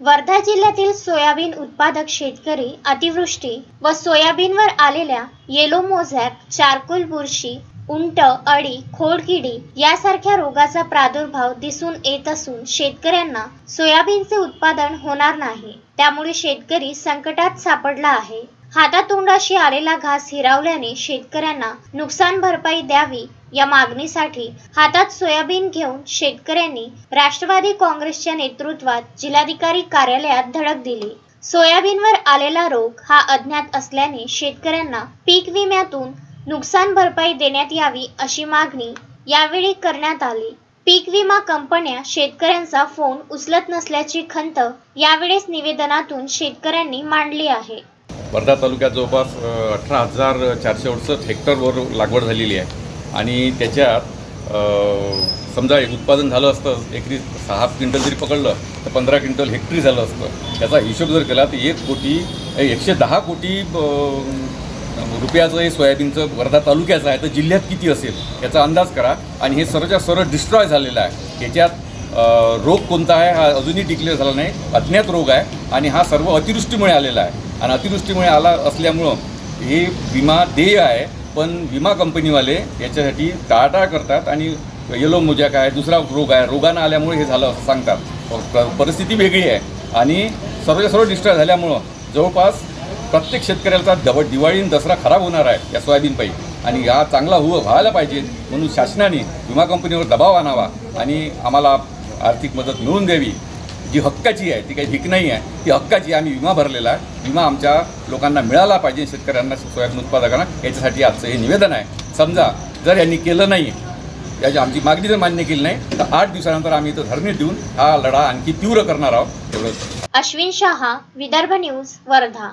वर्धा जिल्ह्यातील सोयाबीन उत्पादक शेतकरी अतिवृष्टी व सोयाबीनवर आलेल्या येलो मोझॅक चारकोल बुरशी उंट अळी खोडकिडी यासारख्या रोगाचा प्रादुर्भाव दिसून येत असून शेतकऱ्यांना सोयाबीनचे उत्पादन होणार नाही. त्यामुळे शेतकरी संकटात सापडला आहे. हातातोंडाशी आलेला घास हिरावल्याने शेतकऱ्यांना नुकसान भरपाई द्यावी या मागणीसाठी हातात सोयाबीन घेऊन शेतकऱ्यांनी राष्ट्रवादी काँग्रेसच्या नेतृत्वात जिल्हाधिकारी कार्यालयात धडक दिली. सोयाबीनवर आलेला रोग हा अज्ञात असल्याने शेतकऱ्यांना पीक विम्यातून नुकसान भरपाई देण्यात यावी अशी मागणी यावेळी करण्यात आली. पीक विमा कंपन्या शेतकऱ्यांचा फोन उचलत नसल्याची खंत यावेळेस निवेदनातून शेतकऱ्यांनी मांडली आहे. वर्धा तालुक्यात जवळपास अठरा हजार चारशे अडुसष्ट हेक्टरवर लागवड झालेली आहे. आणि त्याच्यात समजा एक उत्पादन झालं असतं एकरी सहा क्विंटल जरी पकडलं तर पंधरा क्विंटल हेक्टरी झालं असतं. त्याचा हिशोब जर केला तर एक कोटी एकशे दहा कोटी रुपयाचं हे सोयाबीनचं वर्धा तालुक्याचं आहे तर जिल्ह्यात किती असेल याचा अंदाज करा. आणि हे सर्वच्या सर्व डिस्ट्रॉय झालेलं आहे. याच्यात रोग कोणता आहे हा अजूनही डिक्लेअर झाला नाही. अज्ञात रोग आहे. आणि हा सर्व अतिवृष्टीमुळे आलेला आहे. आणि अतिवृष्टीमुळे आला असल्यामुळं हे विमा देय आहे पण विमा कंपनीवाले याच्यासाठी टाळाटाळ करतात आणि येलो मोजॅक आहे दुसरा रोग आहे. रोगानं आल्यामुळे हे झालं असं सांगतात. परिस्थिती वेगळी आहे. आणि सर्वच्या सर्व डिस्ट्रॉय झाल्यामुळं जवळपास प्रत्येक शेतकऱ्याचा दव दिवाळी दसरा खराब होणार आहे या सोयाबीनपायी आणि हा चांगला हुव व्हायला पाहिजे म्हणून शासनाने विमा कंपनीवर दबाव आणावा आणि आम्हाला आर्थिक मदत मिळवून द्यावी. जी हक्काची आहे ती काही भीक नाही आहे ती हक्काची आम्ही विमा भरलेला आहे. विमा आमच्या लोकांना मिळाला पाहिजे शेतकऱ्यांना सोयाबीन उत्पादकांना. याच्यासाठी आजचं हे निवेदन आहे. समजा जर यांनी केलं नाही याची आमची मागणी जर मान्य केली नाही तर आठ दिवसानंतर आम्ही इथं धरणे देऊन हा लढा आणखी तीव्र करणार आहोत. एवढंच. अश्विन शहा विदर्भ न्यूज वर्धा.